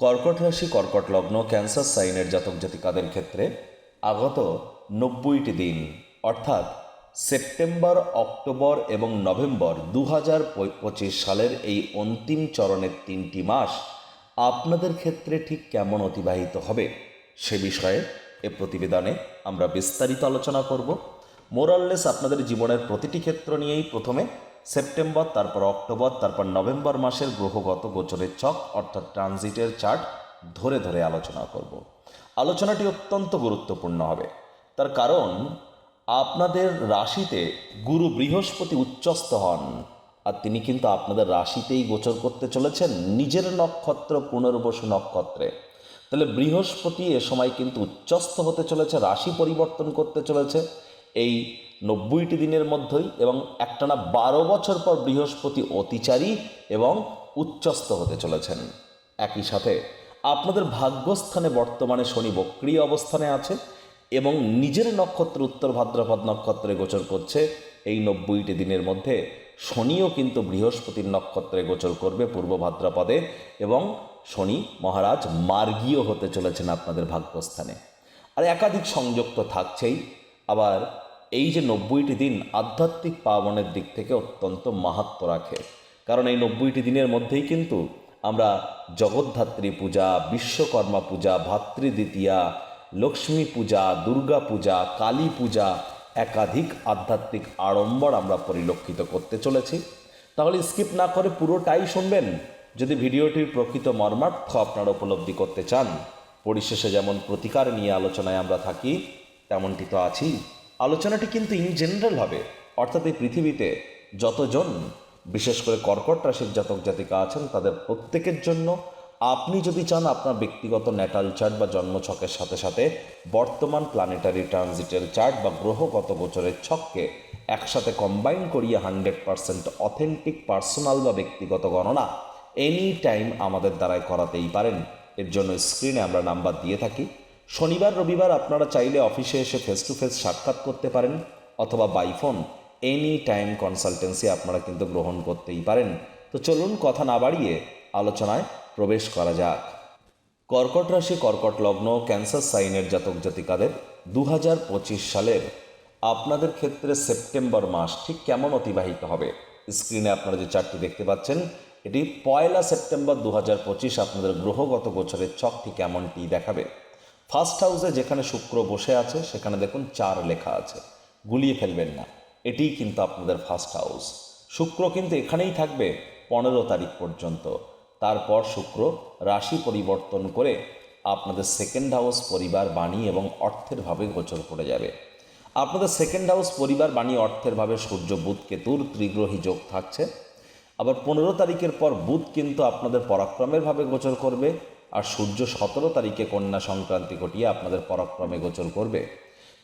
কর্কট রাশি, কর্কট লগ্ন, ক্যান্সার সাইনের জাতক জাতিকাদের ক্ষেত্রে আগত নব্বইটি দিন, অর্থাৎ সেপ্টেম্বর, অক্টোবর এবং নভেম্বর দু হাজার পঁচিশ সালের এই অন্তিম চরণের তিনটি মাস আপনাদের ক্ষেত্রে ঠিক কেমন অতিবাহিত হবে সে বিষয়ে এ প্রতিবেদনে আমরা বিস্তারিত আলোচনা করব। মোরাললেস আপনাদের জীবনের প্রতিটি ক্ষেত্র নিয়েই প্রথমে সেপ্টেম্বর, তারপর অক্টোবর, তারপর নভেম্বর মাসের গ্রহগত গোচরের চক অর্থাৎ ট্রানজিটের চার্ট, ধরে ধরে আলোচনা করব। আলোচনাটি অত্যন্ত গুরুত্বপূর্ণ হবে। তার কারণ, আপনাদের রাশিতে গুরু বৃহস্পতি উচ্চস্থ হন, আর তিনি কিন্তু আপনাদের রাশিতেই গোচর করতে চলেছেন নিজের নক্ষত্র পুনর্বসু নক্ষত্রে। তাহলে বৃহস্পতি এ সময় কিন্তু উচ্চস্থ হতে চলেছে, রাশি পরিবর্তন করতে চলেছে। এই নব্বইটি দিনের মধ্যেই এবং একটানা বারো বছর পর বৃহস্পতি অতিচারী এবং উচ্চস্ত হতে চলেছেন। একই সাথে আপনাদের ভাগ্যস্থানে বর্তমানে শনি বক্রিয় অবস্থানে আছে এবং নিজের নক্ষত্র উত্তর ভাদ্রপদ নক্ষত্রে গোচর করছে। এই নব্বইটি দিনের মধ্যে শনিও কিন্তু বৃহস্পতির নক্ষত্রে গোচর করবে পূর্ব ভাদ্রপদে এবং শনি মহারাজ মার্গীয় হতে চলেছেন আপনাদের ভাগ্যস্থানে। আর একাধিক সংযোগ তো থাকছেই। আবার এই যে নব্বইটি দিন আধ্যাত্মিক পাবনের দিক থেকে অত্যন্ত মাহাত্ম রাখে কারণ এই নব্বইটি দিনের মধ্যেই কিন্তু আমরা জগদ্ধাত্রী পূজা, বিশ্বকর্মা পূজা, ভাতৃদ্বিতীয়া, লক্ষ্মী পূজা, দুর্গা পূজা, কালী পূজা একাধিক আধ্যাত্মিক আড়ম্বর আমরা পরিলক্ষিত করতে চলেছি। তাহলে স্কিপ না করে পুরোটাই শুনবেন। যদি ভিডিওটির প্রকৃত মর্মার্থ আপনারা উপলব্ধি করতে চান, পরিশেষে যেমন প্রতিকার নিয়ে আলোচনায় আমরা থাকি, তেমনটি তো আছি আলোচনাটি কিন্তু ইন জেনারেল হবে। অর্থাৎ এই পৃথিবীতে যতজন, বিশেষ করে কর্কট রাশির জাতক জাতিকা আছেন, তাদের প্রত্যেকের জন্য আপনি যদি চান আপনার ব্যক্তিগত ন্যাটাল চার্ট বা জন্মছকের সাথে সাথে বর্তমান প্ল্যানেটারি ট্রানজিটের চার্ট বা গ্রহগত গোচরের ছককে একসাথে কম্বাইন করিয়ে হান্ড্রেড পারসেন্ট অথেন্টিক পার্সোনাল বা ব্যক্তিগত গণনা এনি টাইম আমাদের দ্বারাই করাতেই পারেন। এর জন্য স্ক্রিনে আমরা নাম্বার দিয়ে থাকি। শনিবার, রবিবার আপনারা চাইলে অফিসে এসে ফেস টু ফেস সাক্ষাৎ করতে পারেন অথবা বাইফোন এনি টাইম কনসালটেন্সি আপনারা কিন্তু গ্রহণ করতেই পারেন। তো চলুন কথা না বাড়িয়ে আলোচনায় প্রবেশ করা যাক। কর্কট রাশি, কর্কট লগ্ন, ক্যান্সার সাইনের জাতক জাতিকাদের দু হাজার পঁচিশ সালের আপনাদের ক্ষেত্রে সেপ্টেম্বর মাস ঠিক কেমন অতিবাহিত হবে? স্ক্রিনে আপনারা যে চারটি দেখতে পাচ্ছেন, এটি পয়লা সেপ্টেম্বর দু হাজার পঁচিশ আপনাদের গ্রহগত গোচরের ছকটি কেমনটি দেখাবে? ফার্স্ট হাউসে যেখানে শুক্র বসে আছে, সেখানে দেখুন চার লেখা আছে। গুলিয়ে ফেলবেন না। এটিই কিন্তু আপনাদের ফার্স্ট হাউস শুক্র কিন্তু এখানেই থাকবে পনেরো তারিখ পর্যন্ত। তারপর শুক্র রাশি পরিবর্তন করে আপনাদের সেকেন্ড হাউস পরিবার, বাণী এবং অর্থের ভাবে গোচর করে যাবে। আপনাদের সেকেন্ড হাউস পরিবার, বাণী, অর্থের ভাবে সূর্য, বুধ কেতুর ত্রিগ্রহী যোগ থাকছে। আবার পনেরো তারিখের পর বুধ কিন্তু আপনাদের পরাক্রমের ভাবে গোচর করবে। আর সূর্য সতেরো তারিখে কন্যা সংক্রান্তি ঘটিয়ে আপনাদের পরাক্রমে গোচর করবে।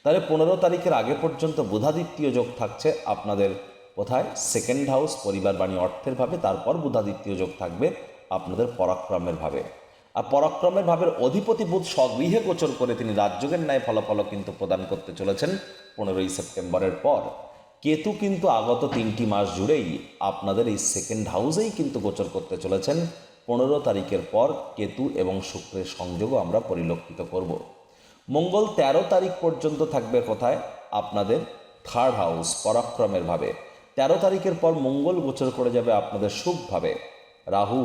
তাহলে পনেরো তারিখের আগে পর্যন্ত বুধাদিত্যীয় যোগ থাকছে আপনাদের কোথায়? সেকেন্ড হাউস পরিবার বাণী অর্থের ভাবে, তারপর বুধাদিত্যীয় যোগ থাকবে আপনাদের পরাক্রমের ভাবে। আর পরাক্রমের ভাবের অধিপতি বুধ স্বগৃহে গোচর করে তিনি রাজযোগের ন্যায় ফলাফল কিন্তু প্রদান করতে চলেছেন পনেরোই সেপ্টেম্বরের পর। কেতু কিন্তু আগত তিনটি মাস জুড়েই আপনাদের এই সেকেন্ড হাউসেই কিন্তু গোচর করতে চলেছেন। পনেরো তারিখের পর কেতু এবং শুক্রের সংযোগও আমরা পরিলক্ষিত করব। মঙ্গল ১৩ তারিখ পর্যন্ত থাকবে কোথায়? আপনাদের থার্ড হাউস পরাক্রমের ভাবে। ১৩ তারিখের পর মঙ্গল গোচর করে যাবে আপনাদের শুভভাবে রাহু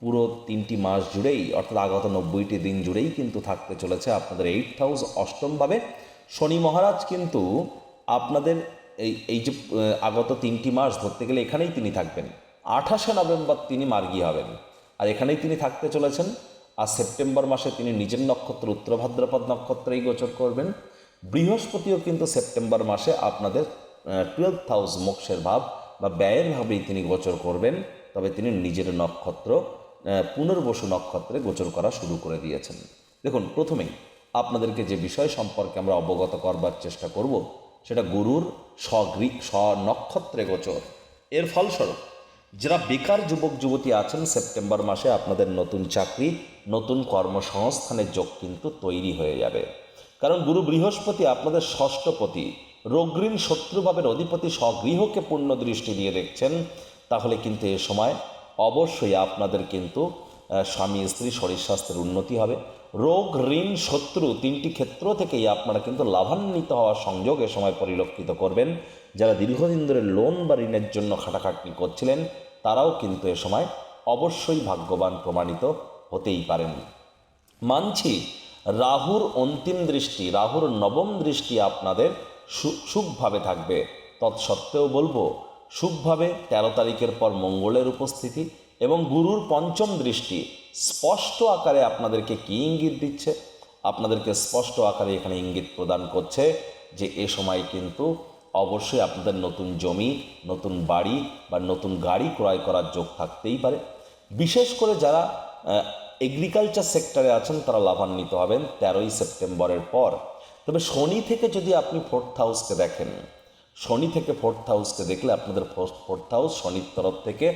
পুরো তিনটি মাস জুড়েই, অর্থাৎ আগত নব্বইটি দিন জুড়েই কিন্তু থাকতে চলেছে আপনাদের এইট হাউস অষ্টমভাবে শনি মহারাজ কিন্তু আপনাদের এই এই যে আগত তিনটি মাস ধরতে গেলে এখানেই তিনি থাকবেন। আঠাশে নভেম্বর তিনি মার্গী হবেন। আর এখানেই তিনি থাকতে চলেছেন। আর সেপ্টেম্বর মাসে তিনি নিজের নক্ষত্র উত্তর ভাদ্রপদ নক্ষত্রেই গোচর করবেন। বৃহস্পতিও কিন্তু সেপ্টেম্বর মাসে আপনাদের টুয়েলভ হাউস মোক্ষের ভাব বা ব্যয়ের ভাবেই তিনি গোচর করবেন। তবে তিনি নিজের নক্ষত্র পুনর্বসু নক্ষত্রে গোচর করা শুরু করে দিয়েছেন। দেখুন, প্রথমেই আপনাদেরকে যে বিষয় সম্পর্কে আমরা অবগত করবার চেষ্টা করব, সেটা গুরুর স্বগৃ স্বনক্ষত্রে গোচর। এর ফলস্বরূপ যারা বেকার যুবক, যুবতী আছেন, সেপ্টেম্বর মাসে আপনাদের নতুন চাকরি, নতুন কর্মসংস্থানের যোগ কিন্তু তৈরি হয়ে যাবে। কারণ গুরু বৃহস্পতি আপনাদের ষষ্ঠপতি রোগঋণ শত্রুভাবের অধিপতি স্বগৃহকে পূর্ণ দৃষ্টি দিয়ে দেখছেন, তাহলে কিন্তু এ সময় অবশ্যই আপনাদের কিন্তু স্বামী, স্ত্রী, শরীর স্বাস্থ্যের উন্নতি হবে। রোগ, ঋণ, শত্রু তিনটি ক্ষেত্র থেকেই আপনারা কিন্তু লাভান্বিত হওয়ার সংযোগ এ সময় পরিলক্ষিত করবেন। যারা দীর্ঘদিন ধরে লোন বা ঋণের জন্য খাটাখাটনি করছিলেন তারাও কিন্তু এ সময় অবশ্যই ভাগ্যবান প্রমাণিত হতেই পারেন। মানছি, রাহুর অন্তিম দৃষ্টি, রাহুর নবম দৃষ্টি আপনাদের সুখভাবে থাকবে। তৎসত্ত্বেও বলব, সুখভাবে তেরো তারিখের পর মঙ্গলের উপস্থিতি এবং গুরুর পঞ্চম দৃষ্টি স্পষ্ট আকারে আপনাদেরকে কী ইঙ্গিত দিচ্ছে? আপনাদেরকে স্পষ্ট আকারে এখানে ইঙ্গিত প্রদান করছে যে এ সময় কিন্তু অবশ্যই আপনাদের নতুন জমি, নতুন বাড়ি বা নতুন গাড়ি ক্রয় করার যোগ থাকতেই পারে। বিশেষ করে যারা এগ্রিকালচার সেক্টরে আছেন, তারা লাভান্বিত হবেন তেরোই সেপ্টেম্বরের পর। তবে শনি থেকে যদি আপনি ফোর্থ হাউসকে দেখেন, শনি থেকে ফোর্থ হাউসকে দেখলে আপনাদের ফোর্থ হাউস শনির তরফ থেকে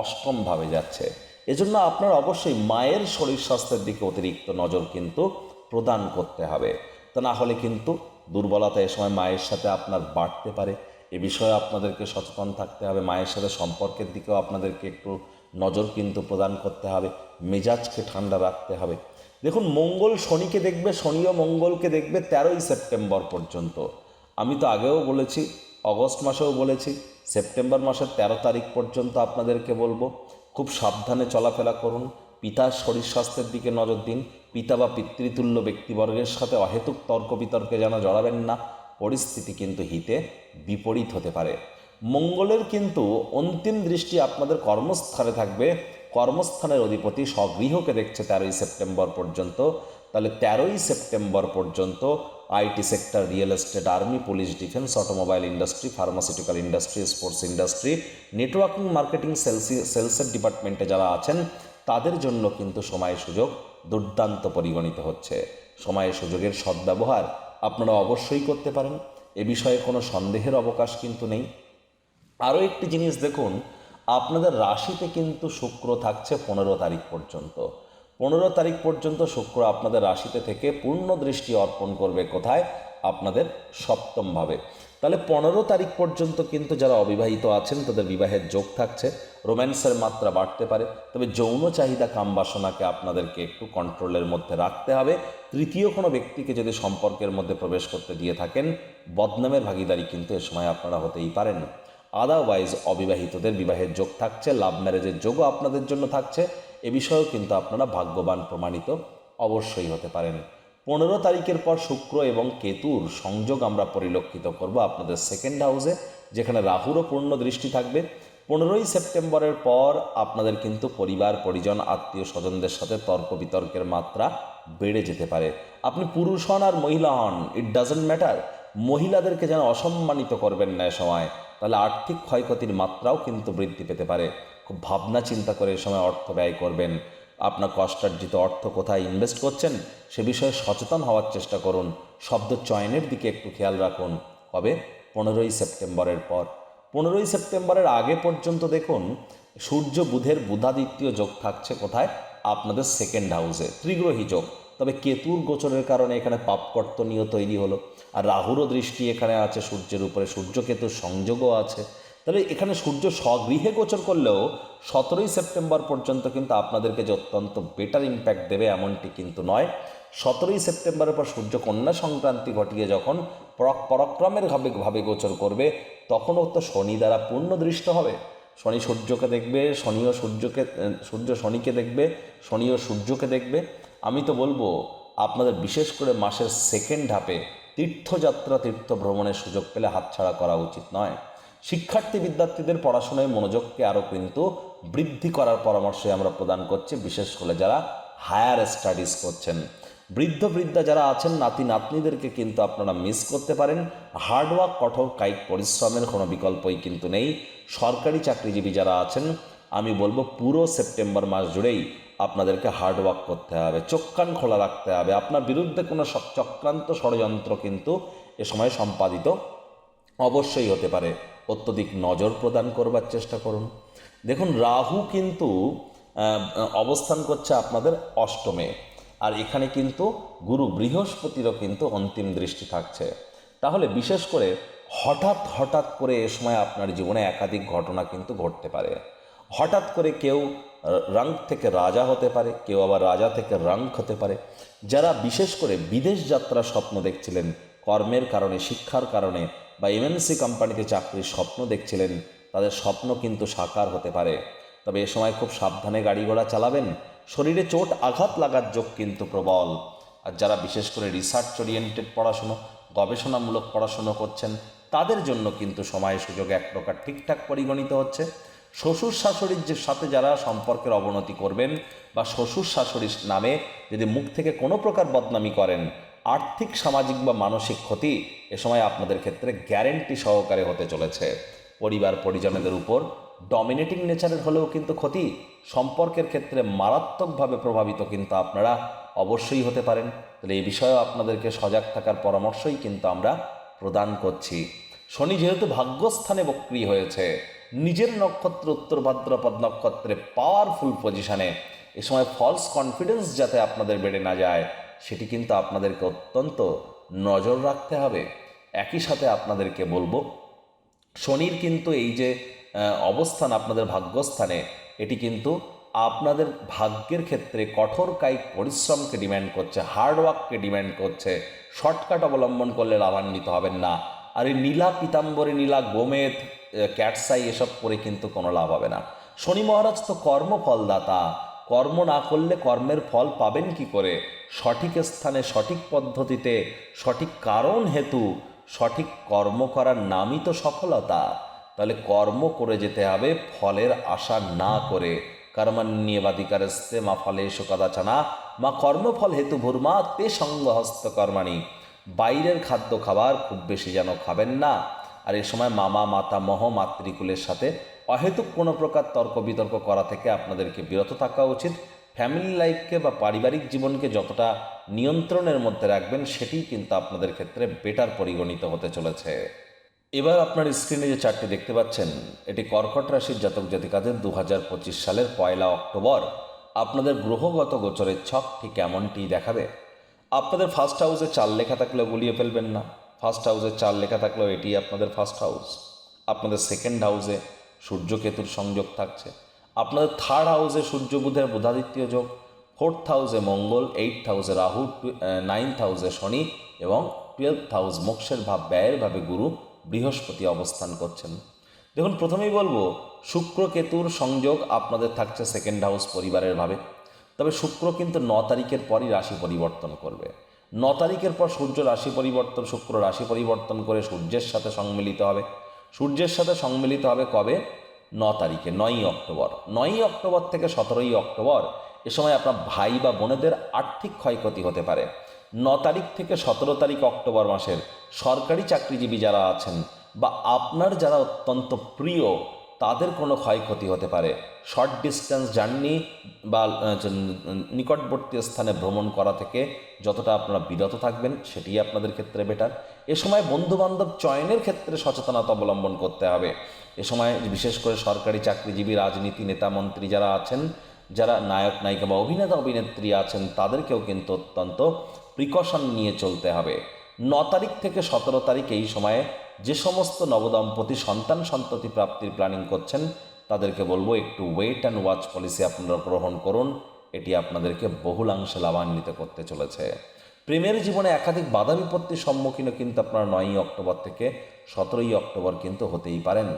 অষ্টমভাবে যাচ্ছে। এজন্য আপনার অবশ্যই মায়ের শরীর স্বাস্থ্যের দিকে অতিরিক্ত নজর কিন্তু প্রদান করতে হবে। তা না হলে কিন্তু দুর্বলতা এ সময় মায়ের সাথে আপনার বাড়তে পারে। এ বিষয়ে আপনাদেরকে সচেতন থাকতে হবে। মায়ের সাথে সম্পর্কের দিকেও আপনাদেরকে একটু নজর কিন্তু প্রদান করতে হবে। মেজাজকে ঠান্ডা রাখতে হবে। দেখুন, মঙ্গল শনিকে দেখবে শনি ও মঙ্গলকে দেখবে তেরোই সেপ্টেম্বর পর্যন্ত। আমি তো আগেও বলেছি, অগস্ট মাসেও বলেছি, সেপ্টেম্বর মাসের তেরো তারিখ পর্যন্ত আপনাদেরকে বলব, খুব সাবধানে চলাফেরা করুন। পিতার শরীর স্বাস্থ্যের দিকে নজর দিন। পিতা বা পিতৃতুল্য ব্যক্তিবর্গের সাথে অহেতুক তর্ক বিতর্কে যেন জড়াবেন না, পরিস্থিতি কিন্তু হিতে বিপরীত হতে পারে। মঙ্গলের কিন্তু অন্তিম দৃষ্টি আপনাদের কর্মস্থানে থাকবে। কর্মস্থানের অধিপতি স্বগৃহকে দেখছে তেরোই সেপ্টেম্বর পর্যন্ত। তাহলে তেরোই সেপ্টেম্বর পর্যন্ত IT sector, real estate, army, police, defence, automobile industry, pharmaceutical industry, sports industry, networking, marketing, সেলসি, সেলসের ডিপার্টমেন্টে যারা আছেন, তাদের জন্য কিন্তু সময় সুযোগ। দুর্দান্ত পরিগণিত হচ্ছে। সময় সুযোগের সদ্ব্যবহার আপনারা অবশ্যই করতে পারেন। এ বিষয়ে কোনো সন্দেহের অবকাশ কিন্তু নেই। আরও একটি জিনিস দেখুন, আপনাদের রাশিতে কিন্তু শুক্র থাকছে পনেরো তারিখ পর্যন্ত। পনেরো তারিখ পর্যন্ত শুক্র আপনাদের রাশিতে থেকে পূর্ণ দৃষ্টি অর্পণ করবে কোথায়? আপনাদের সপ্তমভাবে তাহলে পনেরো তারিখ পর্যন্ত কিন্তু যারা অবিবাহিত আছেন, তাদের বিবাহের যোগ থাকছে। রোম্যান্সের মাত্রা বাড়তে পারে। তবে যৌন চাহিদা কাম বাসনাকে আপনাদেরকে একটু কন্ট্রোলের মধ্যে রাখতে হবে। তৃতীয় কোনো ব্যক্তিকে যদি সম্পর্কের মধ্যে প্রবেশ করতে দিয়ে থাকেন, বদনামের ভাগিদারি কিন্তু এ সময় আপনারা হতেই পারেন। আদারওয়াইজ অবিবাহিতদের বিবাহের যোগ থাকছে, লাভ ম্যারেজের যোগও আপনাদের জন্য থাকছে। এ বিষয়েও কিন্তু আপনারা ভাগ্যবান প্রমাণিত অবশ্যই হতে পারেন। পনেরো তারিখের পর শুক্র এবং কেতুর সংযোগ আমরা পরিলক্ষিত করব আপনাদের সেকেন্ড হাউসে যেখানে রাহুরও পূর্ণ দৃষ্টি থাকবে। পনেরোই সেপ্টেম্বরের পর আপনাদের কিন্তু পরিবার, পরিজন, আত্মীয় স্বজনদের সাথে তর্ক বিতর্কের মাত্রা বেড়ে যেতে পারে। আপনি পুরুষ হন আর মহিলা হন ইট ডাজেন্ট ম্যাটার মহিলাদেরকে যেন অসম্মানিত করবেন না সময়, তাহলে আর্থিক ক্ষয়ক্ষতির মাত্রাও কিন্তু বৃদ্ধি পেতে পারে। খুব ভাবনা চিন্তা করে এ সময় অর্থ ব্যয় করবেন। আপনার কষ্টার্জিত অর্থ কোথায় ইনভেস্ট করছেন, সে বিষয়ে সচেতন হওয়ার চেষ্টা করুন। শব্দ চয়নের দিকে একটু খেয়াল রাখুন। কবে? পনেরোই সেপ্টেম্বরের পর। পনেরোই সেপ্টেম্বরের আগে পর্যন্ত দেখুন, সূর্য বুধের বুধাদিত্য যোগ থাকছে কোথায়? আপনাদের সেকেন্ড হাউসে ত্রিগ্রহী যোগ। তবে কেতুর গোচরের কারণে এখানে পাপকর্তনীয় তৈরি হলো। আর রাহুরও দৃষ্টি এখানে আছে সূর্যের উপরে। সূর্য কেতুর সংযোগও আছে। তাহলে এখানে সূর্য স্বগৃহে গোচর করলেও সতেরোই সেপ্টেম্বর পর্যন্ত কিন্তু আপনাদেরকে যে অত্যন্ত বেটার ইম্প্যাক্ট দেবে এমনটি কিন্তু নয়। সতেরোই সেপ্টেম্বরের পর সূর্য কন্যা সংক্রান্তি ঘটিয়ে যখন পরাক- পরাক্রমের ভাবে ভাবে গোচর করবে, তখনও তো শনি দ্বারা পূর্ণ দৃষ্ট হবে। শনি সূর্যকে দেখবে, শনিও সূর্যকে, সূর্য শনিকে দেখবে, শনিও সূর্যকে দেখবে। আমি তো বলব, আপনাদের বিশেষ করে মাসের সেকেন্ড হাফে তীর্থযাত্রা, তীর্থ ভ্রমণের সুযোগ পেলে হাতছাড়া করা উচিত নয়। শিক্ষার্থী বিদ্যার্থীদের পড়াশোনায় মনোযোগকে আরও কিন্তু বৃদ্ধি করার পরামর্শই আমরা প্রদান করছি, বিশেষ করে যারা হায়ার স্টাডিজ করছেন। বৃদ্ধ বৃদ্ধা যারা আছেন, নাতি নাতনিদেরকে কিন্তু আপনারা মিস করতে পারেন। হার্ডওয়ার্ক কঠোর কায়িক পরিশ্রমের কোনো বিকল্পই কিন্তু নেই। সরকারি চাকরিজীবী যারা আছেন, আমি বলব পুরো সেপ্টেম্বর মাস জুড়েই আপনাদেরকে হার্ডওয়ার্ক করতে হবে, চোখ কান খোলা রাখতে হবে। আপনার বিরুদ্ধে কোনো চক্রান্ত ষড়যন্ত্র কিন্তু এ সময় সম্পাদিত অবশ্যই হতে পারে। অত্যধিক নজর প্রদান করবার চেষ্টা করুন। দেখুন, রাহু কিন্তু অবস্থান করছে আপনাদের অষ্টমে। আর এখানে কিন্তু গুরু বৃহস্পতিরও কিন্তু অন্তিম দৃষ্টি থাকছে। তাহলে বিশেষ করে হঠাৎ হঠাৎ করে এ সময় আপনার জীবনে একাধিক ঘটনা কিন্তু ঘটতে পারে। হঠাৎ করে কেউ রাঙ্ক থেকে রাজা হতে পারে, কেউ আবার রাজা থেকে রাঙ্ক হতে পারে। যারা বিশেষ করে বিদেশ যাত্রার স্বপ্ন দেখছিলেন, কর্মের কারণে, শিক্ষার কারণে বা এমএনসি কোম্পানিতে চাকরির স্বপ্ন দেখছিলেন, তাদের স্বপ্ন কিন্তু সাকার হতে পারে। তবে এ সময় খুব সাবধানে গাড়ি ঘোড়া চালাবেন, শরীরে চোট আঘাত লাগার যোগ কিন্তু প্রবল। আর যারা বিশেষ করে রিসার্চ ওরিয়েন্টেড পড়াশুনো, গবেষণামূলক পড়াশুনো করছেন, তাদের জন্য কিন্তু সময় সুযোগ এক প্রকার ঠিকঠাক পরিগণিত হচ্ছে। শ্বশুর শাশুড়ির যে সাথে যারা সম্পর্কের অবনতি করবেন, বা শ্বশুর শাশুড়ির নামে যদি মুখ থেকে কোনো প্রকার বদনামি করেন আর্থিক, সামাজিক বা মানসিক ক্ষতি এ সময় আপনাদের ক্ষেত্রে গ্যারেন্টি সহকারে হতে চলেছে। পরিবার, পরিজনদের উপর ডমিনেটিং নেচারের হলেও কিন্তু ক্ষতি। সম্পর্কের ক্ষেত্রে মারাত্মকভাবে প্রভাবিত কিন্তু আপনারা অবশ্যই হতে পারেন। তাহলে এই বিষয়েও আপনাদেরকে সজাগ থাকার পরামর্শই কিন্তু আমরা প্রদান করছি। শনি যেহেতু ভাগ্যস্থানে বক্রি হয়েছে, নিজের নক্ষত্র উত্তর ভাদ্রপদ নক্ষত্রে পাওয়ারফুল পজিশনে এ সময় ফলস কনফিডেন্স যাতে আপনাদের বেড়ে না যায় সেটি কিন্তু আপনাদেরকে অত্যন্ত নজর রাখতে হবে। একই সাথে আপনাদেরকে বলব, শনির কিন্তু এই যে অবস্থান আপনাদের ভাগ্যস্থানে, এটি কিন্তু আপনাদের ভাগ্যের ক্ষেত্রে কঠোর কায়িক পরিশ্রমকে ডিম্যান্ড করছে হার্ডওয়ার্ককে ডিম্যান্ড করছে শর্টকাট অবলম্বন করলে লাভান্বিত হবেন না। আর এই নীলা পিতাম্বরী, নীলা গোমেদ ক্যাটসাই এসব করে কিন্তু কোনো লাভ হবে না। শনি মহারাজ তো কর্মফলদাতা কর্ম না করলে কর্মের ফল পাবেন কি করে? সঠিক স্থানে সঠিক পদ্ধতিতে, সঠিক কারণ হেতু, সঠিক কর্ম করার নামই তো সফলতা। তাহলে কর্ম করে যেতে হবে, ফলের আশা না করে। কর্মণ্যবাদিকারস্তে মা ফলে কদাচনা, মা কর্মফল হেতু ভূর্মা তে সঙ্গ হস্ত কর্মাণী। বাইরের খাদ্য খাবার খুব বেশি যেন খাবেন না। আর এ সময় মামা, মাতা, মহ, মাতৃকুলের সাথে অহেতুক কোনো প্রকার তর্ক বিতর্ক করা থেকে আপনাদেরকে বিরত থাকা উচিত। ফ্যামিলি লাইফকে বা পারিবারিক জীবনকে যতটা নিয়ন্ত্রণের মধ্যে রাখবেন, সেটিই কিন্তু আপনাদের ক্ষেত্রে বেটার পরিগণিত হতে চলেছে। এবার আপনার স্ক্রিনে যে চারটি দেখতে পাচ্ছেন, এটি কর্কট রাশির জাতক জাতিকাদের দু হাজার পঁচিশ সালের পয়লা অক্টোবর। আপনাদের গ্রহগত গোচরের ছক ঠিক এমনটি দেখাবে। আপনাদের ফার্স্ট হাউসে চার লেখা থাকলেও গুলিয়ে ফেলবেন না। ফার্স্ট হাউসে চার লেখা থাকলেও এটি আপনাদের ফার্স্ট হাউস আপনাদের সেকেন্ড হাউসে সূর্য কেতুর সংযোগ থাকছে। আপনাদের থার্ড হাউসে সূর্য বুধের বুধাদিত্য যোগ ফোর্থ হাউসে মঙ্গল এইট হাউসে রাহু নাইন্থ হাউসে শনি এবং টুয়েলথ হাউস মোক্ষের ভাব, ব্যয়ের ভাবে গুরু বৃহস্পতি অবস্থান করছেন। দেখুন, প্রথমেই বলব শুক্র কেতুর সংযোগ আপনাদের থাকছে সেকেন্ড হাউস পরিবারের ভাবে। তবে শুক্র কিন্তু ন তারিখের পরই রাশি পরিবর্তন করবে। ন তারিখের পর সূর্য রাশি পরিবর্তন, শুক্র রাশি পরিবর্তন করে সূর্যের সাথে সংমিলিত হবে। সূর্যের সাথে সম্মিলিত হবে কবে? ন তারিখে, নয়ই অক্টোবর। নয়ই অক্টোবর থেকে সতেরোই অক্টোবর, এ সময় আপনার ভাই বা বোনেদের আর্থিক ক্ষয়ক্ষতি হতে পারে। ন তারিখ থেকে সতেরো তারিখ অক্টোবর মাসের সরকারি চাকরিজীবী যারা আছেন বা আপনার যারা অত্যন্ত প্রিয় তাদের কোনো ক্ষয়ক্ষতি হতে পারে। শর্ট ডিস্টেন্স জার্নি বা নিকটবর্তী স্থানে ভ্রমণ করা থেকে যতটা আপনারা বিরত থাকবেন সেটি আপনাদের ক্ষেত্রে বেটার এ সময় বন্ধুবান্ধব চয়নের ক্ষেত্রে সচেতনতা অবলম্বন করতে হবে। এ সময় বিশেষ করে সরকারি চাকরিজীবী, রাজনীতি নেতা, মন্ত্রী যারা আছেন, যারা নায়ক, নায়িকা বা অভিনেতা, অভিনেত্রী আছেন, তাদেরকেও কিন্তু অত্যন্ত প্রিকশন নিয়ে চলতে হবে। ন তারিখ থেকে সতেরো তারিখ এই সময়ে যে সমস্ত নবদম্পতি সন্তান সন্ততি প্রাপ্তির প্ল্যানিং করছেন, তাদেরকে বলব একটু ওয়েট অ্যান্ড ওয়াচ পলিসি আপনারা গ্রহণ করুন। এটি আপনাদেরকে বহুলাংশে লাভান্বিত করতে চলেছে। প্রেমের জীবনে একাধিক বাধা বিপত্তির সম্মুখীনও কিন্তু আপনারা নয়ই অক্টোবর থেকে সতেরোই অক্টোবর কিন্তু হতেই পারেন।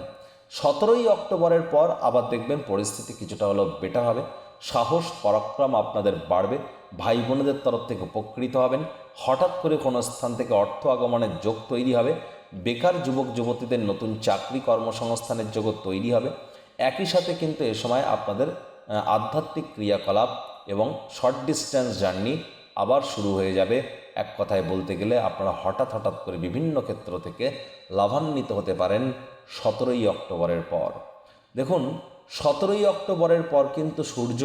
সতেরোই অক্টোবরের পর আবার দেখবেন পরিস্থিতি কিছুটা হলেও বেটার হবে। সাহস, পরাক্রম আপনাদের বাড়বে। ভাই বোনেদের তরফ থেকে উপকৃত হবেন। হঠাৎ করে কোনো স্থান থেকে অর্থ আগমনের যোগ তৈরি হবে। বেকার যুবক যুবতীদের নতুন চাকরি কর্মসংস্থানের জগৎ তৈরি হবে। একই সাথে কিন্তু এ সময় আপনাদের আধ্যাত্মিক ক্রিয়াকলাপ এবং শর্ট ডিস্টেন্স জার্নি আবার শুরু হয়ে যাবে। এক কথায় বলতে গেলে আপনারা হঠাৎ হঠাৎ করে বিভিন্ন ক্ষেত্র থেকে লাভান্বিত হতে পারেন সতেরোই অক্টোবরের পর। দেখুন, সতেরোই অক্টোবরের পর কিন্তু সূর্য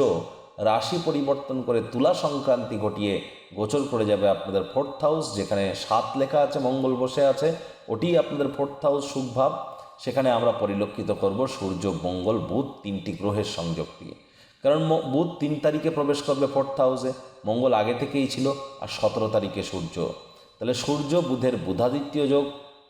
রাশি পরিবর্তন করে তুলা সংক্রান্তি ঘটিয়ে গোচর করে যাবে আপনাদের ফোর্থ হাউস, যেখানে সাত লেখা আছে, মঙ্গল বসে আছে, ওটি আপনাদের ফোর্থ হাউস সুখভাব সেখানে আমরা পরিলক্ষিত করব সূর্য, মঙ্গল, বুধ তিনটি গ্রহের সংযোগ দিয়ে কারণ বুধ তিন তারিখে প্রবেশ করবে ফোর্থ হাউসে, মঙ্গল আগে থেকেই ছিল, আর সতেরো তারিখে সূর্য। তাহলে সূর্য বুধের বুধাদিত্য যোগ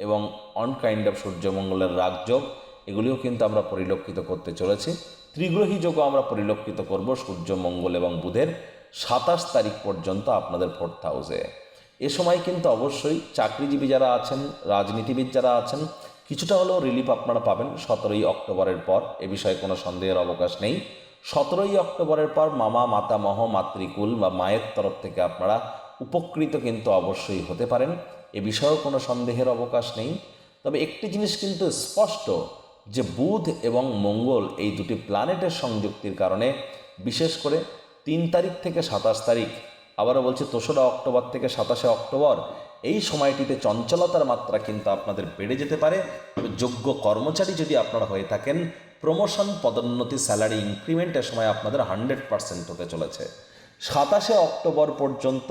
এবং অন কাইন্ড অফ সূর্য মঙ্গলের রাগযোগ এগুলিও কিন্তু আমরা পরিলক্ষিত করতে চলেছি। ত্রিগ্রহী যোগ আমরা পরিলক্ষিত করব সূর্য, মঙ্গল এবং বুধের সাতাশ তারিখ পর্যন্ত আপনাদের ফোর্থ হাউসে। এ সময় কিন্তু অবশ্যই চাকরিজীবী যারা আছেন, রাজনীতিবিদ যারা আছেন, কিছুটা হলেও রিলিফ আপনারা পাবেন সতেরোই অক্টোবরের পর, এ বিষয়ে কোনো সন্দেহের অবকাশ নেই। সতেরোই অক্টোবরের পর মামা মাতামহ মাতৃকুল বা মায়ের তরফ থেকে আপনারা উপকৃত কিন্তু অবশ্যই হতে পারেন, এ বিষয়েও কোনো সন্দেহের অবকাশ নেই। তবে একটি জিনিস কিন্তু স্পষ্ট যে বুধ এবং মঙ্গল এই দুটি প্ল্যানেটের সংযুক্তির কারণে, বিশেষ করে তিন তারিখ থেকে সাতাশ তারিখ, আবারও বলছি তেসরা অক্টোবর থেকে সাতাশে অক্টোবর, এই সময়টিতে চঞ্চলতার মাত্রা কিন্তু আপনাদের বেড়ে যেতে পারে। যোগ্য কর্মচারী যদি আপনারা হয়ে থাকেন প্রমোশন পদোন্নতি স্যালারি ইনক্রিমেন্টের সময় আপনাদের হান্ড্রেড পার্সেন্ট হতে চলেছে। সাতাশে অক্টোবর পর্যন্ত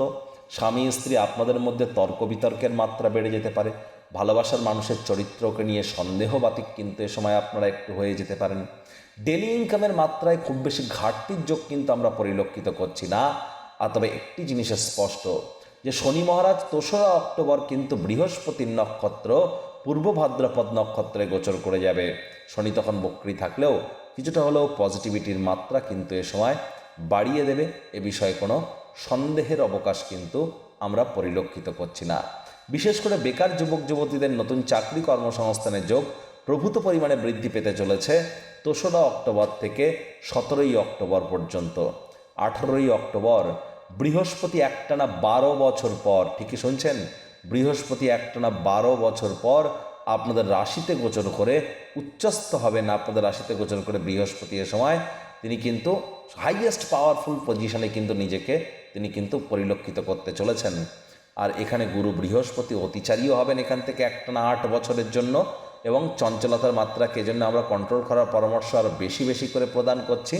স্বামী স্ত্রী আপনাদের মধ্যে তর্ক বিতর্কের মাত্রা বেড়ে যেতে পারে। ভালোবাসার মানুষের চরিত্রকে নিয়ে সন্দেহবাতিক কিন্তু এ সময় আপনারা একটু হয়ে যেতে পারেন। ডেলি ইনকামের মাত্রায় খুব বেশি ঘাটতির যোগ কিন্তু আমরা পরিলক্ষিত করছি না। আর তবে একটি জিনিসের স্পষ্ট, যে শনি মহারাজ তেসরা অক্টোবর কিন্তু বৃহস্পতির নক্ষত্র পূর্ব ভাদ্রপদ নক্ষত্রে গোচর করে যাবে। শনি তখন বক্রি থাকলেও কিছুটা হলেও পজিটিভিটির মাত্রা কিন্তু এ সময় বাড়িয়ে দেবে। এ বিষয়ে কোনো সন্দেহের অবকাশ কিন্তু আমরা পরিলক্ষিত করছি না। বিশেষ করে বেকার যুবক যুবতীদের নতুন চাকরি কর্মসংস্থানের যোগ প্রভূত পরিমাণে বৃদ্ধি পেতে চলেছে দোসরা অক্টোবর থেকে সতেরোই অক্টোবর পর্যন্ত। আঠেরোই অক্টোবর, বৃহস্পতি একটানা বারো বছর পর, ঠিকই শুনছেন? বৃহস্পতি একটানা বারো বছর পর আপনাদের রাশিতে গোচর করে উচ্চস্থ হবেন আপনাদের রাশিতে গোচর করে বৃহস্পতি এ সময়। তিনি কিন্তু হাইয়েস্ট পাওয়ারফুল পজিশনে কিন্তু নিজেকে, তিনি কিন্তু পরিলক্ষিত করতে চলেছেন। আর এখানে গুরু বৃহস্পতি অতিচারীও হবেন এখান থেকে একটানা আট বছরের জন্য এবং চঞ্চলতার মাত্রাকে জন্য আমরা কন্ট্রোল করার পরামর্শ আরও বেশি বেশি করে প্রদান করছি।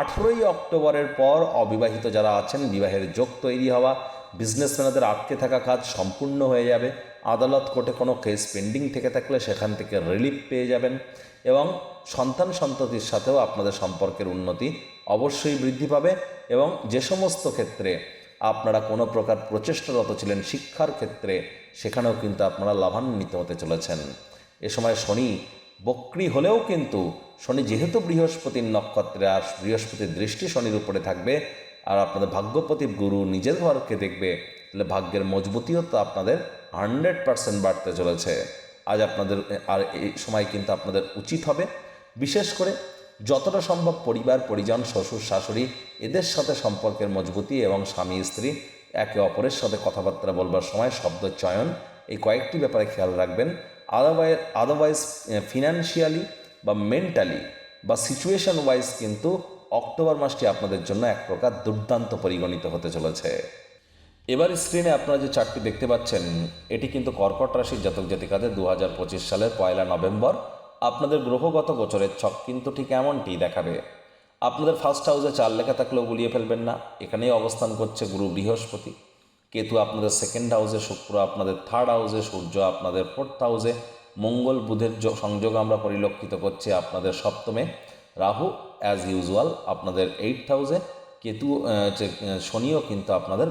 আঠেরোই অক্টোবরের পর অবিবাহিত যারা আছেন, বিবাহের যোগ তৈরি হওয়া বিজনেসম্যানদের আটকে থাকা কাজ সম্পূর্ণ হয়ে যাবে। আদালত কোর্টে কোনো কেস পেন্ডিং থেকে থাকলে সেখান থেকে রিলিফ পেয়ে যাবেন এবং সন্তান সন্ততির সাথেও আপনাদের সম্পর্কের উন্নতি অবশ্যই বৃদ্ধি পাবে এবং যে সমস্ত ক্ষেত্রে আপনারা কোনো প্রকার প্রচেষ্টারত ছিলেন শিক্ষার ক্ষেত্রে, সেখানেও কিন্তু আপনারা লাভান্বিত হতে চলেছেন। এ সময় শনি বক্রি হলেও কিন্তু, শনি যেহেতু বৃহস্পতির নক্ষত্রে, আর বৃহস্পতির দৃষ্টি শনির উপরে থাকবে, আর আপনাদের ভাগ্যপতি গুরু নিজের ঘরকে দেখবে, তাহলে ভাগ্যের মজবুতিও তো আপনাদের হান্ড্রেড পারসেন্ট বাড়তে চলেছে। আজ আপনাদের, আর এই সময় কিন্তু আপনাদের উচিত হবে। বিশেষ করে যতটা সম্ভব পরিবার, পরিজন, শ্বশুর, শাশুড়ি এদের সাথে সম্পর্কের মজবুতি এবং স্বামী, স্ত্রী একে অপরের সাথে কথাবার্তা বলবার সময় শব্দ চয়ন, এই কয়েকটি ব্যাপারে খেয়াল রাখবেন। আদারওয়াইজ আদারওয়াইজ ফিনান্সিয়ালি বা মেন্টালি বা সিচুয়েশন ওয়াইজ কিন্তু অক্টোবর মাসটি আপনাদের জন্য এক প্রকার দুর্দান্ত পরিগণিত হতে চলেছে। এবার স্ক্রিনে আপনারা যে চারটি দেখতে পাচ্ছেন, এটি কিন্তু কর্কট রাশির জাতক জাতিকাদের দু হাজার পঁচিশ সালের পয়লা নভেম্বর। আপনাদের গ্রহগত গোচরের ছক কিন্তু ঠিক এমনটি দেখাবে। আপনাদের ফার্স্ট হাউসে চার লেখা থাকলেও গুলিয়ে ফেলবেন না। এখানেই অবস্থান করছে গুরু বৃহস্পতি। কেতু আপনাদের সেকেন্ড হাউসে শুক্র আপনাদের থার্ড হাউসে সূর্য আপনাদের ফোর্থ হাউসে মঙ্গল বুধের সংযোগ আমরা পরিলক্ষিত করছি আপনাদের সপ্তমে। রাহু অ্যাজ ইউজুয়াল আপনাদের এইট হাউসে কেতু শনিও কিন্তু আপনাদের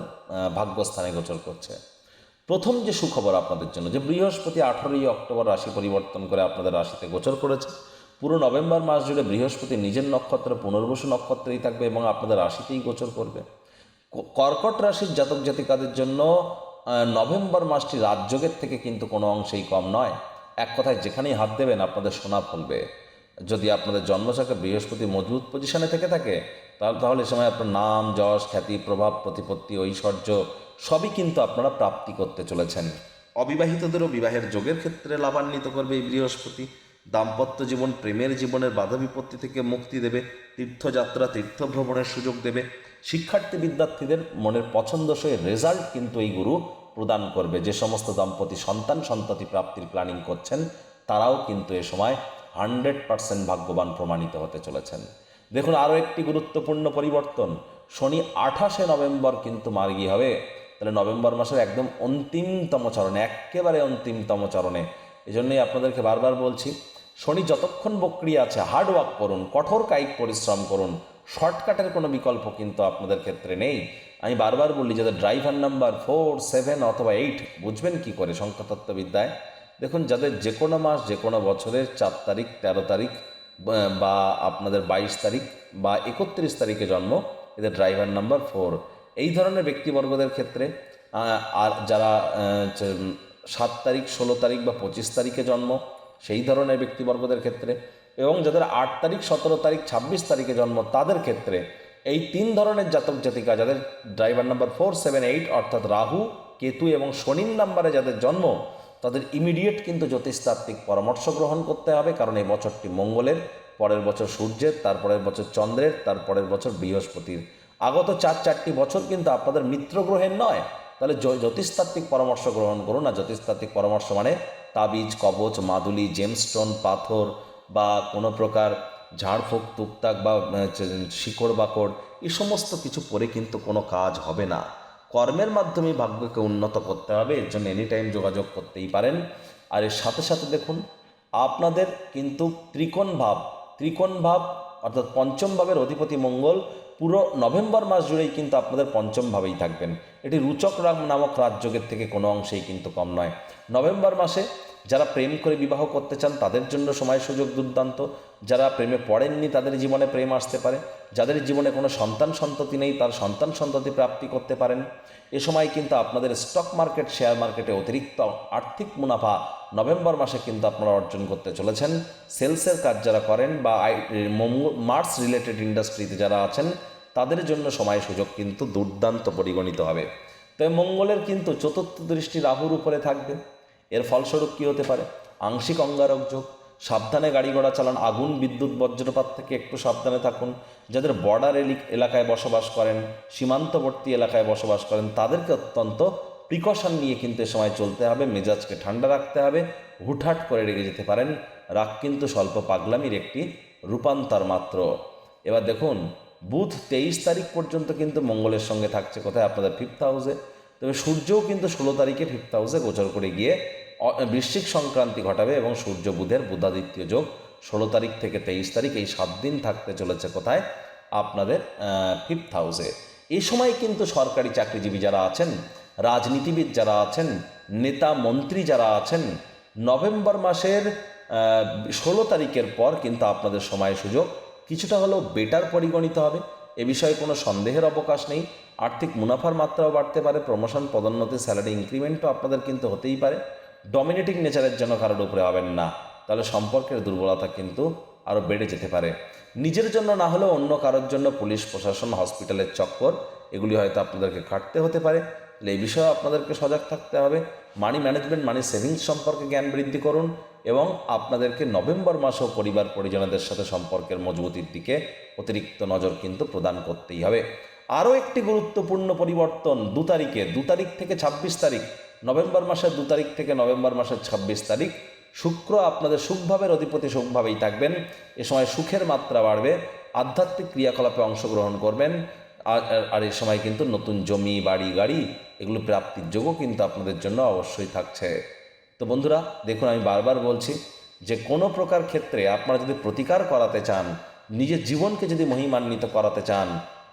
ভাগ্যস্থানে গোচর করছে। প্রথম যে সুখবর আপনাদের জন্য, যে বৃহস্পতি আঠারোই অক্টোবর রাশি পরিবর্তন করে আপনাদের রাশিতে গোচর করেছে। পুরো নভেম্বর মাস জুড়ে বৃহস্পতি নিজের নক্ষত্র, পুনর্বসু নক্ষত্রেই থাকবে এবং আপনাদের রাশিতেই গোচর করবে। কর্কট রাশির জাতক জাতিকাদের জন্য নভেম্বর মাসটি রাজযোগের থেকে কিন্তু কোনো অংশেই কম নয়। এক কথায় যেখানেই হাত দেবেন, আপনাদের সোনা ফলবে। যদি আপনাদের জন্মছকে বৃহস্পতি মজবুত পজিশনে থেকে থাকে, তাহলে সময় আপনার নাম, যশ, খ্যাতি, প্রভাব, প্রতিপত্তি, ঐশ্বর্য সবই কিন্তু আপনারা প্রাপ্তি করতে চলেছেন। অবিবাহিতদেরও বিবাহের যোগের ক্ষেত্রে লাভান্বিত করবে এই বৃহস্পতি। দাম্পত্য জীবন, প্রেমের জীবনের বাধা বিপত্তি থেকে মুক্তি দেবে, তীর্থযাত্রা তীর্থ ভ্রমণের সুযোগ দেবে। শিক্ষার্থী বিদ্যার্থীদের মনের পছন্দসই রেজাল্ট কিন্তু এই গুরু প্রদান করবে। যে সমস্ত দম্পতি সন্তান সন্ততি প্রাপ্তির প্ল্যানিং করছেন, তারাও কিন্তু এ সময় হান্ড্রেড পার্সেন্ট ভাগ্যবান প্রমাণিত হতে চলেছেন। দেখুন আরও একটি গুরুত্বপূর্ণ পরিবর্তন। শনি আঠাশে নভেম্বর কিন্তু মার্গী হবে। তাহলে নভেম্বর মাসের একদম অন্তিমতম চরণে, একেবারে অন্তিমতম চরণে। এই জন্যই আপনাদেরকে বারবার বলছি, শনি যতক্ষণ বক্রিয়া আছে হার্ড ওয়ার্ক করুন, কঠোর কায়িক পরিশ্রম করুন শর্টকাটের কোনো বিকল্প কিন্তু আপনাদের ক্ষেত্রে নেই। আমি বারবার বলি যাদের ড্রাইভার নাম্বার ফোর সেভেন অথবা এইট বুঝবেন কি করে সংখ্যাতত্ত্ববিদ্যায়? দেখুন, যাদের যে কোনো মাস, যে কোনো বছরের চার তারিখ, তেরো তারিখ, বা- বা আপনাদের বাইশ তারিখ বা একত্রিশ তারিখে জন্ম, এদের ড্রাইভার নাম্বার ফোর এই ধরনের ব্যক্তিবর্গদের ক্ষেত্রে আর যারা সাত তারিখ, ষোলো তারিখ বা পঁচিশ তারিখে জন্ম, সেই ধরনের ব্যক্তিবর্গদের ক্ষেত্রে এবং যাদের আট তারিখ, সতেরো তারিখ, ছাব্বিশ তারিখে জন্ম, তাদের ক্ষেত্রে এই তিন ধরনের জাতক জাতিকা, যাদের driver number four, seven, eight, অর্থাৎ রাহু, কেতু এবং শনির নাম্বারে যাদের জন্ম, তাদের ইমিডিয়েট কিন্তু জ্যোতিষতাত্ত্বিক পরামর্শ গ্রহণ করতে হবে। কারণ এই বছরটি মঙ্গলের, পরের বছর সূর্যের, তারপরের বছর চন্দ্রের, তারপরের বছর বৃহস্পতির। আগত চার চারটি বছর কিন্তু আপনাদের মিত্র গ্রহের নয়। তাহলে জ্যো- জ্যোতিষতাত্ত্বিক পরামর্শ গ্রহণ করুন। না জ্যোতিষতাত্ত্বিক পরামর্শ মানে তাবিজ, কবচ, মাদুলি জেমস্টোন পাথর বা কোনো প্রকার ঝাড়ফুঁক টুকটাক বা শিকড় বাকড়, এই সমস্ত কিছু পরে কিন্তু কোনো কাজ হবে না। কর্মের মাধ্যমে ভাগ্যকে উন্নত করতে হবে। এর জন্য এনি টাইম যোগাযোগ করতেই পারেন। আর এর সাথে সাথে দেখুন, আপনাদের কিন্তু ত্রিকোণ ভাব ত্রিকোণ ভাব অর্থাৎ পঞ্চম ভাবের অধিপতি মঙ্গল পুরো নভেম্বর মাস জুড়েই কিন্তু আপনাদের পঞ্চম ভাবেই থাকবেন। এটি রুচক রাম নামক রাজযোগের থেকে কোনো অংশেই কিন্তু কম নয়। নভেম্বর মাসে যারা প্রেম করে বিবাহ করতে চান, তাদের জন্য সময় সুযোগ দুর্দান্ত। যারা প্রেমে পড়েননি, তাদের জীবনে প্রেম আসতে পারে। যাদের জীবনে কোনো সন্তান সন্ততি নেই, তার সন্তান সন্ততি প্রাপ্তি করতে পারেন। এ সময় কিন্তু আপনাদের স্টক মার্কেট শেয়ার মার্কেটে অতিরিক্ত আর্থিক মুনাফা নভেম্বর মাসে কিন্তু আপনারা অর্জন করতে চলেছেন। সেলসের কাজ যারা করেন বা মার্স রিলেটেড ইন্ডাস্ট্রিতে যারা আছেন, তাদের জন্য সময় সুযোগ কিন্তু দুর্দান্ত পরিগণিত হবে। তবে মঙ্গলের কিন্তু চতুর্থ দৃষ্টি রাহুর উপরে থাকবে। এর ফলস্বরূপ কী হতে পারে? আংশিক অঙ্গারক যোগ, সাবধানে গাড়ি ঘোড়া চালান, আগুন, বিদ্যুৎ, বজ্রপাত থেকে একটু সাবধানে থাকুন। যাদের বর্ডার এলাকায় বসবাস করেন, সীমান্তবর্তী এলাকায় বসবাস করেন, তাদেরকে অত্যন্ত প্রিকশন নিয়ে কিন্তু এ সময় চলতে হবে। মেজাজকে ঠান্ডা রাখতে হবে। হুটহাট করে রেগে যেতে পারেন। রাগ কিন্তু স্বল্প পাগলামির একটি রূপান্তর মাত্র। এবার দেখুন, বুধ তেইশ তারিখ পর্যন্ত কিন্তু মঙ্গলের সঙ্গে থাকছে। কোথায়? আপনাদের ফিফথ হাউসে তবে সূর্যও কিন্তু ষোলো তারিখে ফিফথ হাউসে গোচর করে গিয়ে বৃশ্চিক সংক্রান্তি ঘটাবে এবং সূর্য বুধের বুধাদিত্য যোগ ষোলো তারিখ থেকে তেইশ তারিখ, এই সাত দিন থাকতে চলেছে কোথায়? আপনাদের ফিফথ হাউসে এই সময় কিন্তু সরকারি চাকরিজীবী যারা আছেন, রাজনীতিবিদ যারা আছেন, নেতা মন্ত্রী যারা আছেন, নভেম্বর মাসের ষোলো তারিখের পর কিন্তু আপনাদের সময় সুযোগ, কিছুটা হলেও বেটার পরিগণিত হবে। এ বিষয়ে কোনো সন্দেহের অবকাশ নেই। আর্থিক মুনাফার মাত্রাও বাড়তে পারে প্রমোশন পদোন্নতি স্যালারি ইনক্রিমেন্টও আপনাদের কিন্তু হতেই পারে। ডমিনেটিং নেচারের জন্য কারোর উপরে হবেন না। তাহলে সম্পর্কের দুর্বলতা কিন্তু আরও বেড়ে যেতে পারে। নিজের জন্য না হলেও অন্য কারোর জন্য পুলিশ, প্রশাসন হসপিটালের চক্কর, এগুলি হয়তো আপনাদেরকে খাটতে হতে পারে। তাহলে এই বিষয়ে আপনাদেরকে সজাগ থাকতে হবে। মানি ম্যানেজমেন্ট মানি সেভিংস সম্পর্কে জ্ঞান বৃদ্ধি করুন এবং আপনাদেরকে নভেম্বর মাসেও পরিবার পরিজনদের সাথে সম্পর্কের মজবুতির দিকে অতিরিক্ত নজর কিন্তু প্রদান করতেই হবে। আরও একটি গুরুত্বপূর্ণ পরিবর্তন দু তারিখে, দু তারিখ থেকে ছাব্বিশ তারিখ, নভেম্বর মাসের দু তারিখ থেকে নভেম্বর মাসের ছাব্বিশ তারিখ। শুক্র আপনাদের সুখভাবের অধিপতি সুখভাবেই থাকবেন। এ সময় সুখের মাত্রা বাড়বে, আধ্যাত্মিক ক্রিয়াকলাপে অংশগ্রহণ করবেন। আর আর সময় কিন্তু নতুন জমি, বাড়ি, গাড়ি, এগুলো প্রাপ্তির যোগও কিন্তু আপনাদের জন্য অবশ্যই থাকছে। তো বন্ধুরা, দেখুন আমি বারবার বলছি যে কোনো প্রকার ক্ষেত্রে আপনারা যদি প্রতিকার করাতে চান, নিজের জীবনকে যদি মহিমান্বিত করাতে চান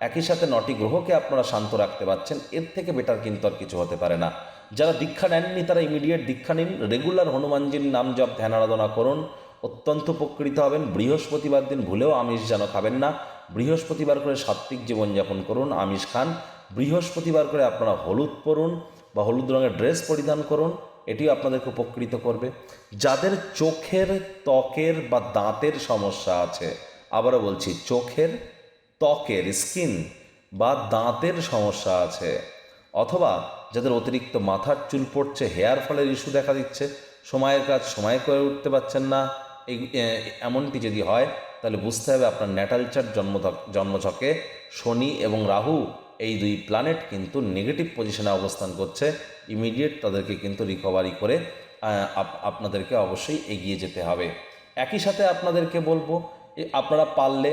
একই সাথে নটি গ্রহকে আপনারা শান্ত রাখতে পারছেন, এর থেকে বেটার কিন্তু আর কিছু হতে পারে না। যারা দীক্ষা নেননি, তারা ইমিডিয়েট দীক্ষা নিন। রেগুলার হনুমানজির নাম জপ, ধ্যান আরাধনা করুন। অত্যন্ত উপকৃত হবেন। বৃহস্পতিবার দিন ভুলেও আমিষ যেন খাবেন না। বৃহস্পতিবার করে সাত্ত্বিক জীবনযাপন করুন, আমিষ খান। বৃহস্পতিবার করে আপনারা হলুদ পরুন বা হলুদ রঙের ড্রেস পরিধান করুন, এটিও আপনাদেরকে উপকৃত করবে। যাদের চোখের ত্বকের বা দাঁতের সমস্যা আছে, আবারও বলছি, চোখের ত্বকের, স্কিন বা দাঁতের সমস্যা আছে অথবা যাদের অতিরিক্ত মাথার চুল পড়ছে, হেয়ার ফলের ইস্যু দেখা দিচ্ছে, সময়ের কাজ সময় করে উঠতে পারছেন না এমনটি যদি হয়, তাহলে বুঝতে হবে আপনার ন্যাটালচার জন্ম জন্মছকে শনি এবং রাহু এই দুই প্ল্যানেট কিন্তু নেগেটিভ পজিশনে অবস্থান করছে ইমিডিয়েট তাদেরকে কিন্তু রিকভারি করে আপনাদেরকে অবশ্যই এগিয়ে যেতে হবে। একই সাথে আপনাদেরকে বলব আপনারা পারলে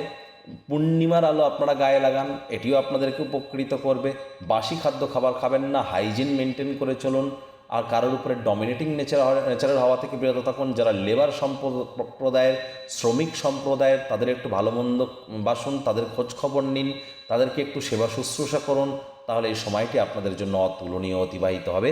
পূর্ণিমার আলো আপনারা গায়ে লাগান, এটিও আপনাদেরকে উপকৃত করবে। বাসি খাদ্য খাবার খাবেন না হাইজিন মেনটেন করে চলুন। আর কারোর উপরে ডমিনেটিং নেচার নেচারের হাওয়া থেকে বিরত থাকুন। যারা লেবার সম্প্রদায়ের, শ্রমিক সম্প্রদায়ের, তাদের একটু ভালো মন্দ বাসুন, তাদের খোঁজ খবর নিন, তাদেরকে একটু সেবা শুশ্রূষা করুন, তাহলে এই সময়টি আপনাদের জন্য অতুলনীয়, অতিবাহিত হবে।